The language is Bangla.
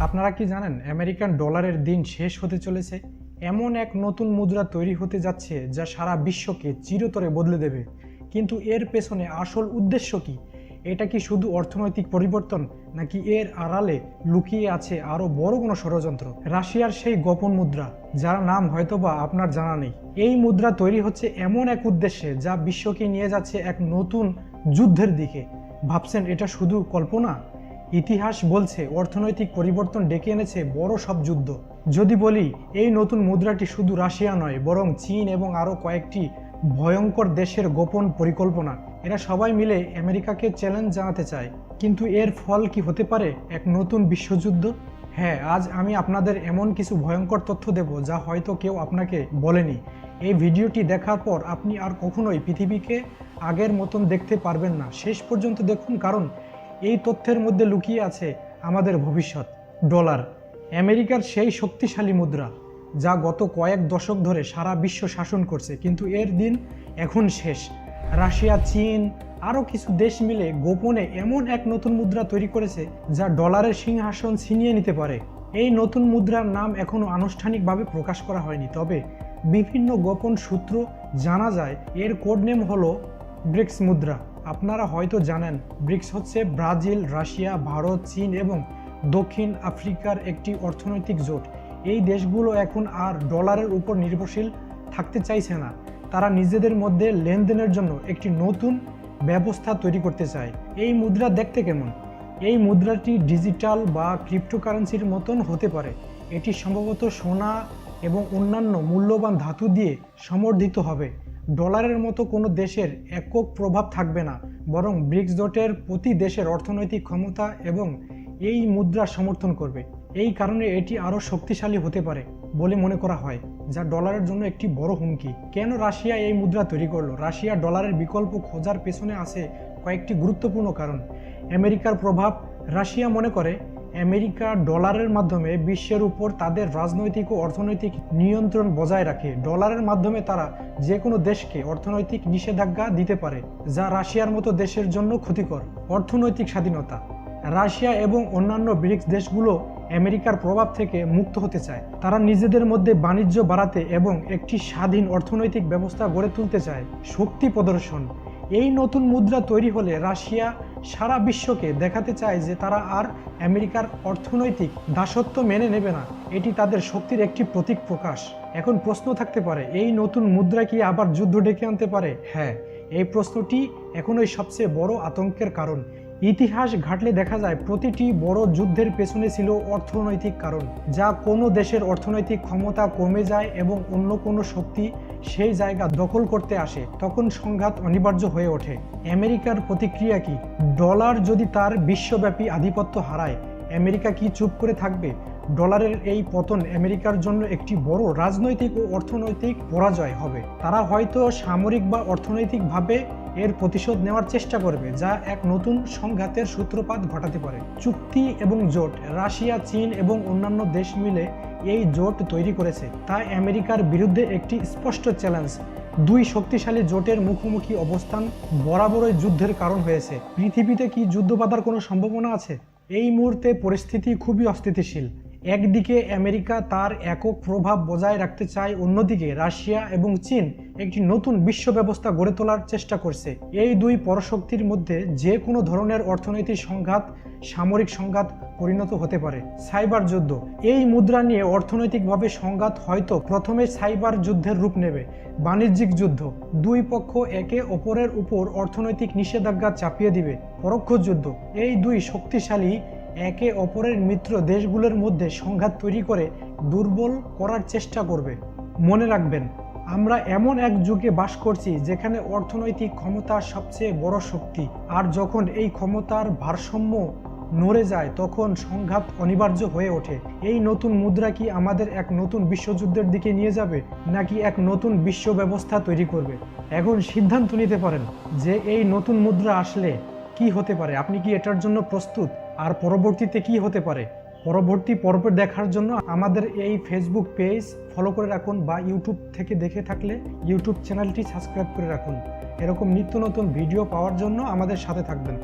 আপনারা কি জানেন, আমেরিকান ডলারের দিন শেষ হতে চলেছে? এমন এক নতুন মুদ্রা তৈরি হতে যাচ্ছে যা সারা বিশ্বকে চিরতরে বদলে দেবে। কিন্তু এর পেছনে আসল উদ্দেশ্য কি? এটা কি শুধু অর্থনৈতিক পরিবর্তন, নাকি এর আড়ালে লুকিয়ে আছে আরও বড় কোনো ষড়যন্ত্র? রাশিয়ার সেই গোপন মুদ্রা, যার নাম হয়তোবা আপনার জানা নেই। এই মুদ্রা তৈরি হচ্ছে এমন এক উদ্দেশ্যে যা বিশ্বকে নিয়ে যাচ্ছে এক নতুন যুদ্ধের দিকে। ভাবছেন এটা শুধু কল্পনা? ইতিহাস বলছে অর্থনৈতিক পরিবর্তন ডেকে এনেছে বড় সব যুদ্ধ। যদি বলি, এই নতুন মুদ্রাটি শুধু রাশিয়া নয়, বরং চীন এবং আরও কয়েকটি ভয়ঙ্কর দেশের গোপন পরিকল্পনা। এরা সবাই মিলে আমেরিকাকে চ্যালেঞ্জ জানাতে চায়। কিন্তু এর ফল কি হতে পারে এক নতুন বিশ্বযুদ্ধ? হ্যাঁ আজ আমি আপনাদের এমন কিছু ভয়ঙ্কর তথ্য দেব যা হয়তো কেউ আপনাকে বলেনি। এই ভিডিওটি দেখার পর আপনি আর কখনোই পৃথিবীকে আগের মতন দেখতে পারবেন না। শেষ পর্যন্ত দেখুন, কারণ এই তথ্যের মধ্যে লুকিয়ে আছে আমাদের ভবিষ্যৎ। ডলার, আমেরিকার সেই শক্তিশালী মুদ্রা, যা গত কয়েক দশক ধরে সারা বিশ্ব শাসন করছে, কিন্তু এর দিন এখন শেষ। রাশিয়া, চীন, আরও কিছু দেশ মিলে গোপনে এমন এক নতুন মুদ্রা তৈরি করেছে, যা ডলারের সিংহাসন ছিনিয়ে নিতে পারে। এই নতুন মুদ্রার নাম এখনও আনুষ্ঠানিকভাবে প্রকাশ করা হয়নি, তবে বিভিন্ন গোপন সূত্র জানা যায় এর কোড নেম হলো ব্রিক্স মুদ্রা। আপনারা হয়তো জানেন, ব্রিক্স হচ্ছে ব্রাজিল, রাশিয়া, ভারত, চীন এবং দক্ষিণ আফ্রিকার একটি অর্থনৈতিক জোট। এই দেশগুলো এখন আর ডলারের উপর নির্ভরশীল থাকতে চাইছে না। তারা নিজেদের মধ্যে লেনদেনের জন্য একটি নতুন ব্যবস্থা তৈরি করতে চায়। এই মুদ্রা দেখতে কেমন? এই মুদ্রাটি ডিজিটাল বা ক্রিপ্টোকারেন্সির মতন হতে পারে। এটি সম্ভবত সোনা এবং অন্যান্য মূল্যবান ধাতু দিয়ে সমর্থিত হবে। ডলারের মতো কোনো দেশের একক প্রভাব থাকবে না, বরং ব্রিক্স জোটের প্রতি দেশের অর্থনৈতিক ক্ষমতা এবং এই মুদ্রা সমর্থন করবে। এই কারণে এটি আরও শক্তিশালী হতে পারে বলে মনে করা হয়, যা ডলারের জন্য একটি বড় হুমকি। কেন রাশিয়া এই মুদ্রা তৈরি করল? রাশিয়া ডলারের বিকল্প খোঁজার পেছনে আছে কয়েকটি গুরুত্বপূর্ণ কারণ। আমেরিকার প্রভাব রাশিয়া মনে করে আমেরিকা ডলারের মাধ্যমে বিশ্বের উপর তাদের রাজনৈতিক ও অর্থনৈতিক নিয়ন্ত্রণ বজায় রাখে। ডলারের মাধ্যমে তারা যে কোনো দেশকে অর্থনৈতিক নিষেধাজ্ঞা দিতে পারে, যা রাশিয়ার মতো দেশের জন্য ক্ষতিকর। অর্থনৈতিক স্বাধীনতা। রাশিয়া এবং অন্যান্য ব্রিক্স দেশগুলো আমেরিকার প্রভাব থেকে মুক্ত হতে চায়। তারা নিজেদের মধ্যে বাণিজ্য বাড়াতে এবং একটি স্বাধীন অর্থনৈতিক ব্যবস্থা গড়ে তুলতে চায়। শক্তি প্রদর্শন। এই নতুন মুদ্রা তৈরি হলে রাশিয়া সারা বিশ্বকে দেখাতে চায় যে তারা আর আমেরিকার অর্থনৈতিক দাসত্ব মেনে নেবে না। এটি তাদের শক্তির একটি প্রতীক প্রকাশ। এখন প্রশ্ন থাকতে পারে, এই নতুন মুদ্রা কি আবার যুদ্ধ ডেকে আনতে পারে? হ্যাঁ এই প্রশ্নটি এখনই সবচেয়ে বড় আতঙ্কের কারণ। ইতিহাস ঘাটলে দেখা যায় প্রতিটি বড় যুদ্ধের পেছনে ছিল অর্থনৈতিক কারণ, যা কোনো দেশের অর্থনৈতিক ক্ষমতা কমে যায় এবং অন্য কোনো শক্তি সেই জায়গা দখল করতে আসে, তখন সংঘাত অনিবার্য হয়ে ওঠে। আমেরিকার প্রতিক্রিয়া কি? ডলার যদি তার বিশ্বব্যাপী আধিপত্য হারায়, আমেরিকা কি চুপ করে থাকবে? ডলারের এই পতন আমেরিকার জন্য একটি বড় রাজনৈতিক ও অর্থনৈতিক পরাজয় হবে। তারা হয়তো সামরিক বা অর্থনৈতিকভাবে এর প্রতিশোধ নেওয়ার চেষ্টা করবে, যা এক নতুন সংঘাতের সূত্রপাত ঘটাতে পারে। চুক্তি এবং জোট, রাশিয়া, চীন এবং অন্যান্য দেশ মিলে এই জোট তৈরি করেছে। তা আমেরিকার বিরুদ্ধে একটি স্পষ্ট চ্যালেঞ্জ, দুই শক্তিশালী জোটের মুখোমুখি অবস্থান বরাবরই যুদ্ধের কারণ হয়েছে। পৃথিবীতে কি যুদ্ধ বাঁধার কোনো সম্ভাবনা আছে? এই মুহূর্তে পরিস্থিতি খুবই অস্থিতিশীল। একদিকে আমেরিকা তার একক প্রভাব বজায় রাখতে চায়, অন্যদিকে রাশিয়া এবং চীন একটি নতুন বিশ্ব ব্যবস্থা গড়ে তোলার চেষ্টা করছে। এই দুই পরশক্তির মধ্যে যে কোনো ধরনের অর্থনৈতিক সংঘাত, সামরিক সংঘাত পরিণত হতে পারে। সাইবার যুদ্ধ। এই মুদ্রা নিয়ে অর্থনৈতিকভাবে সংঘাত হয়তো প্রথমে সাইবার যুদ্ধের রূপ নেবে। বাণিজ্যিক যুদ্ধ। দুই পক্ষ একে অপরের উপর অর্থনৈতিক নিষেধাজ্ঞা চাপিয়ে দিবে। পরোক্ষ যুদ্ধ। এই দুই শক্তিশালী একে অপরের মিত্র দেশগুলোর মধ্যে সংঘাত তৈরি করে দুর্বল করার চেষ্টা করবে। মনে রাখবেন, আমরা এমন এক যুগে বাস করছি যেখানে অর্থনৈতিক ক্ষমতা সবচেয়ে বড় শক্তি। আর যখন এই ক্ষমতার ভারসাম্য নড়ে যায়, তখন সংঘাত অনিবার্য হয়ে ওঠে। এই নতুন মুদ্রা কি আমাদের এক নতুন বিশ্বযুদ্ধের দিকে নিয়ে যাবে, নাকি এক নতুন বিশ্ব ব্যবস্থা তৈরি করবে? এখন সিদ্ধান্ত নিতে পারেন যে এই নতুন মুদ্রা আসলে কি হতে পারে। আপনি কি এটার জন্য প্রস্তুত? আর পরবর্তীতে কি হতে পারে? পরবর্তী পর্ব দেখার জন্য আমাদের এই ফেসবুক পেজ ফলো করে রাখুন বা ইউটিউব থেকে দেখে থাকলে ইউটিউব চ্যানেলটি সাবস্ক্রাইব করে রাখুন। এরকম নিত্য নতুন ভিডিও পাওয়ার জন্য আমাদের সাথে থাকবেন।